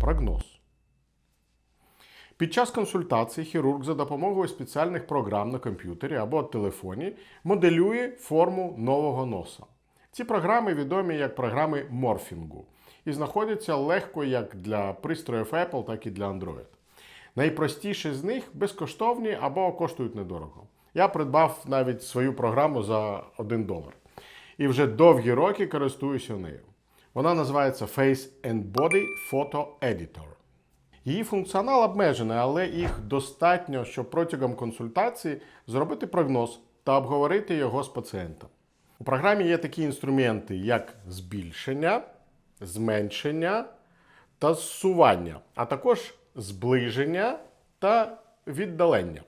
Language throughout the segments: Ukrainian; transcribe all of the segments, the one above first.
Прогноз. Під час консультації хірург за допомогою спеціальних програм на комп'ютері або телефоні моделює форму нового носа. Ці програми відомі як програми морфінгу і знаходяться легко як для пристроїв Apple, так і для Android. Найпростіші з них безкоштовні або коштують недорого. Я придбав навіть свою програму за 1 долар. І вже довгі роки користуюся нею. Вона називається Face and Body Photo Editor. Її функціонал обмежений, але їх достатньо, щоб протягом консультації зробити прогноз та обговорити його з пацієнтом. У програмі є такі інструменти, як збільшення, зменшення та зсування, а також зближення та віддалення.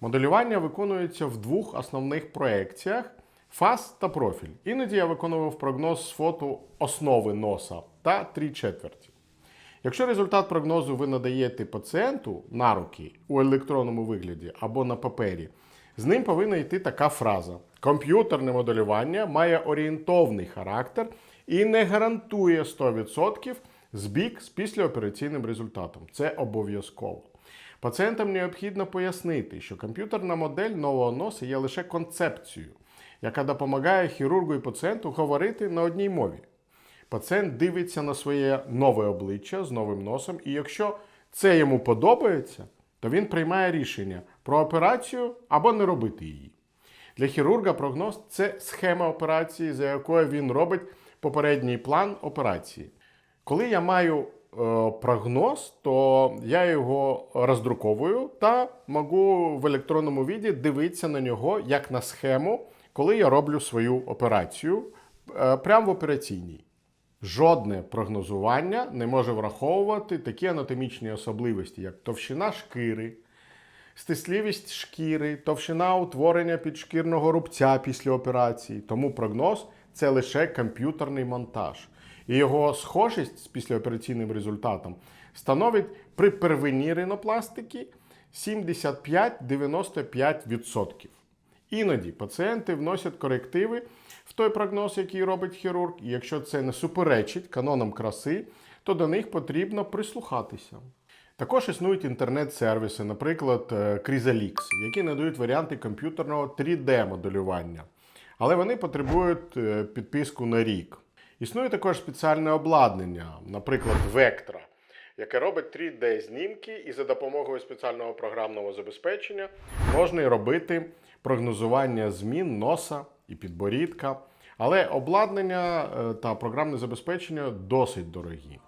Моделювання виконується в двох основних проекціях фас та профіль. Іноді я виконував прогноз з фото основи носа та три четверті. Якщо результат прогнозу ви надаєте пацієнту на руки у електронному вигляді або на папері, з ним повинна йти така фраза: комп'ютерне моделювання має орієнтовний характер і не гарантує 100% збіг з післяопераційним результатом. Це обов'язково. Пацієнтам необхідно пояснити, що комп'ютерна модель нового носа є лише концепцією, яка допомагає хірургу і пацієнту говорити на одній мові. Пацієнт дивиться на своє нове обличчя з новим носом, і якщо це йому подобається, то він приймає рішення про операцію або не робити її. Для хірурга прогноз це схема операції, за якою він робить попередній план операції. Коли я маю прогноз, то я його роздруковую та можу в електронному віді дивитися на нього як на схему, коли я роблю свою операцію е, прямо в операційній. Жодне прогнозування не може враховувати такі анатомічні особливості, як товщина шкіри, стислівість шкіри, товщина утворення підшкірного рубця після операції. Тому прогноз це лише комп'ютерний монтаж. І його схожість з післяопераційним результатом становить при первинній ринопластиці 75-95%. Іноді пацієнти вносять корективи в той прогноз, який робить хірург, і якщо це не суперечить канонам краси, то до них потрібно прислухатися. Також існують інтернет-сервіси, наприклад, е, які надають варіанти комп'ютерного 3D-моделювання. Але вони потребують е, підписку на рік. Існує також спеціальне обладнання, наприклад, Vectra, яке робить 3D-знімки, і за допомогою спеціального програмного забезпечення можна і робити прогнозування змін носа і підборідка. Але обладнання е, та програмне забезпечення досить дорогі.